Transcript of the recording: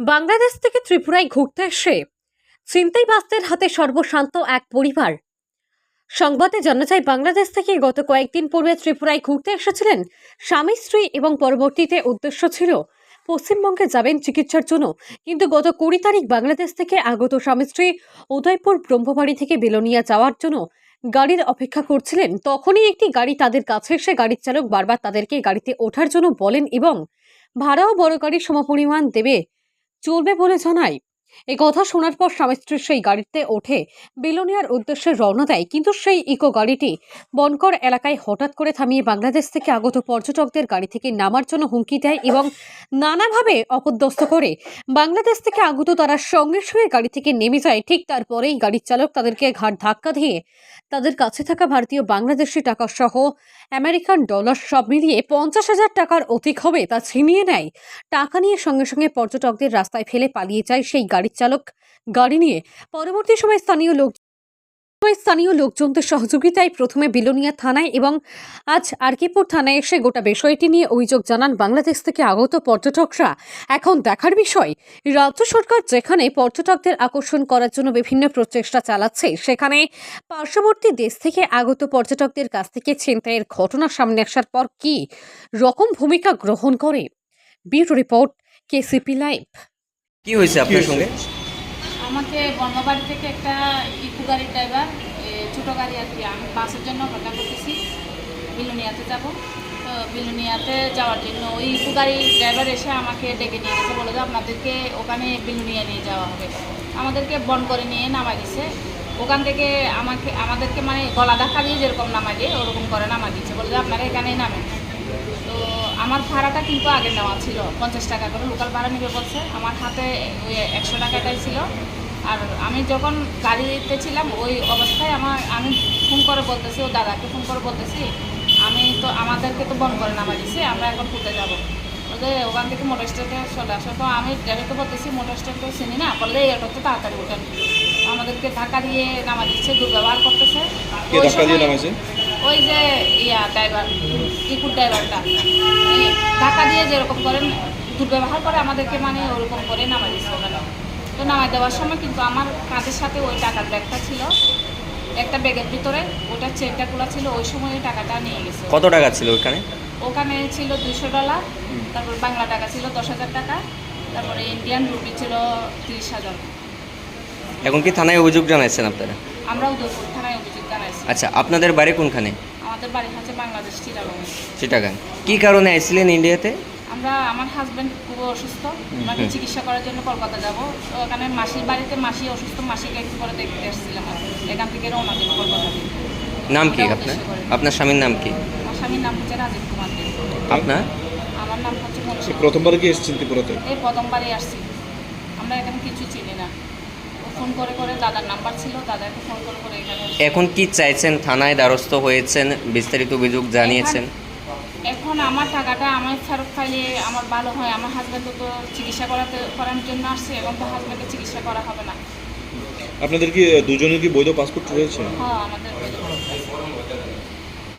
বাংলাদেশ থেকে ত্রিপুরায় ঘুরতে এসে ছিনতাইবাজদের হাতে সর্বশান্ত এক পরিবার। সংবাদে জানা যায়, বাংলাদেশ থেকে গত কয়েকদিন পূর্বে ত্রিপুরায় ঘুরতে এসেছিলেন স্বামী, স্ত্রী এবং পরবর্তীতে উদ্দেশ্য ছিল পশ্চিমবঙ্গে যাবেন চিকিৎসার জন্য। কিন্তু গত কুড়ি তারিখ বাংলাদেশ থেকে আগত স্বামী, স্ত্রী উদয়পুর ব্রহ্মবাড়ি থেকে বেলোনিয়া যাওয়ার জন্য গাড়ির অপেক্ষা করছিলেন। তখনই একটি গাড়ি তাদের কাছে এসে গাড়ির চালক বারবার তাদেরকে গাড়িতে ওঠার জন্য বলেন এবং ভাড়াও বড় গাড়ির সমপরিমাণ দেবে। চলবে বলে জানায় এই কথা শোনার পর স্বামী স্ত্রী সেই গাড়িতে ওঠে। বেলোনিয়ার উদ্দেশ্যে রওনা দেয়। কিন্তু সেই ইকো গাড়িটি বনকর এলাকায় হঠাৎ করে থামিয়ে বাংলাদেশ থেকে আগত পর্যটকদের গাড়ি থেকে নামার জন্য হুমকি দেয় এবং নানাভাবে অপদস্থ করে। বাংলাদেশ থেকে আগত তারা সঙ্গে সঙ্গে গাড়ি থেকে নেমে যায়। ঠিক তারপরেই গাড়ির চালক তাদেরকে ঘাট ধাক্কা দিয়ে তাদের কাছে থাকা ভারতীয় বাংলাদেশি টাকা সহ আমেরিকান ডলার সব মিলিয়ে পঞ্চাশ হাজার টাকার অধিক হবে তা ছিনিয়ে নেয়। টাকা নিয়ে সঙ্গে সঙ্গে পর্যটকদের রাস্তায় ফেলে পালিয়ে যায় সেই গাড়ির চালক গাড়ি নিয়ে পরবর্তী সময় স্থানীয় লোক স্থানীয় লোকজনদের সহযোগিতায় প্রথমে বিলোনিয়া থানায় এবং আজ আরকিপুর থানায় এসে গোটা বিষয়টি নিয়ে অভিযোগ জানান বাংলাদেশ থেকে আগত পর্যটকরা। এখন দেখার বিষয়, রাজ্য সরকার যেখানে পর্যটকদের আকর্ষণ করার জন্য বিভিন্ন প্রচেষ্টা চালাচ্ছে, সেখানে পার্শ্ববর্তী দেশ থেকে আগত পর্যটকদের কাছ থেকে ছিনতাইয়ের ঘটনা সামনে আসার পর কি রকম ভূমিকা গ্রহণ করে? Bureau report, KCP live. কি হয়েছে আপনার সঙ্গে? আমাকে বর্ণবাড়ি থেকে একটা ইকো গাড়ির ড্রাইভার ছোটো গাড়ি আর কি আমি বাসের জন্য অপেক্ষা করতেছি। বিলুনিয়াতে যাব। তো বিলুনিয়াতে যাওয়ার জন্য ওই ইকো গাড়ির ড্রাইভার এসে আমাকে ডেকে নিয়ে গেছে বলে যে আপনাদেরকে ওখানে বিলুনিয়া নিয়ে যাওয়া হবে। আমাদেরকে বন করে নিয়ে নামাই দিছে। ওখান থেকে আমাকে আমাদেরকে মানে গলা ধাক্কা দিয়ে যেরকম নামাই দিয়ে ওরকম করে নামাই দিচ্ছে বলে যে আপনারা এখানেই নামেন। তো আমার ভাড়াটা কিন্তু আগে নেওয়া ছিল পঞ্চাশ টাকা করে। লোকাল ভাড়া নেবে বলছে। আমার হাতে ওই একশো টাকাটাই ছিল। আর আমি যখন গাড়িতে ছিলাম ওই অবস্থায় আমার আমি ফোন করে বলতেছি ও দাদাকে ফোন করে বলতেছি আমি তো আমাদেরকে তো বন্ধ করে নামা দিছি আমরা এখন ঘুরতে যাব। বলতে ওখান থেকে মোটর স্ট্যান্ডে চলে আসো। তো আমি ড্রাইভারকে বলতেছি মোটর স্ট্যান্ড তো চিনি না বললে এটা তো তাড়াতাড়ি ওঠেন আমাদেরকে ধাক্কা দিয়ে নামা দিচ্ছে দুর্ব্যবহার করতেছে। ওই যে ইয়া ড্রাইভার ইকুর ড্রাইভারটা। ধাক্কা দিয়ে যেরকম করেন দুর্ব্যবহার করে আমাদেরকে মানে ওরকম করে নামাই দিচ্ছে ওখানে তো নামাই দেওয়ার সময় কিন্তু আমার কাঁধের সাথে ওই টাকার ব্যাগটা ছিল একটা ব্যাগের ভিতরে ওটা চেনটা খোলা ছিল ওই সময় টাকাটা নিয়ে গেছে। কত টাকা ছিল ওখানে ওখানে ছিল দুশো ডলার তারপর বাংলা টাকা ছিল দশ হাজার টাকা তারপরে ইন্ডিয়ান রুপি ছিল তিরিশ হাজার। এখন কি থানায় অভিযোগ জানাইছেন আপনারা? আমরা উদয়পুর থানায় অভিযোগ আচ্ছা আপনাদের বাড়ি কোনখানে? আমাদের বাড়ি হচ্ছে বাংলাদেশ চিরাগঞ্জ চিটাগাং। কি কারণে আইছিলেন ইন্ডিয়াতে? আমরা আমার হাজব্যান্ড খুব অসুস্থ। ওনাকে চিকিৎসা করার জন্য কলকাতা যাব। তো ওখানে মাসির বাড়িতে মাসি অসুস্থ মাসিকে একটু করে দেখতে এসেছিলাম এখান থেকে রওনা দেবো কলকাতা নাম কি আপনার? আপনার স্বামীর নাম কি? আমার স্বামীর নাম হচ্ছে রাজীব কুমার দে। আপনার? আমার নাম হচ্ছে প্রথমবার কি এসেছেন ত্রিপুরাতে এই প্রথমবারই আসছি। আমরা এখানে কিছু চিনি না। ফোন করে করে দাদার নাম্বার ছিল দাদাকে ফোন করে করে এখানে এখন কি চাইছেন? থানায় দ্বারস্থ হয়েছেন? বিস্তারিত অভিযোগ জানিয়েছেন। এখন আমার টাকাটা আমার ফেরত পাইলে আমার ভালো হয়। আমার হাজব্যান্ডও তো চিকিৎসা করাতে করার জন্য আসছে এবং তো হাজব্যান্ডের চিকিৎসা করা হবে না। আপনাদের কি দুজনের কি বৈধ পাসপোর্ট রয়েছে? হ্যাঁ আমাদের বৈধ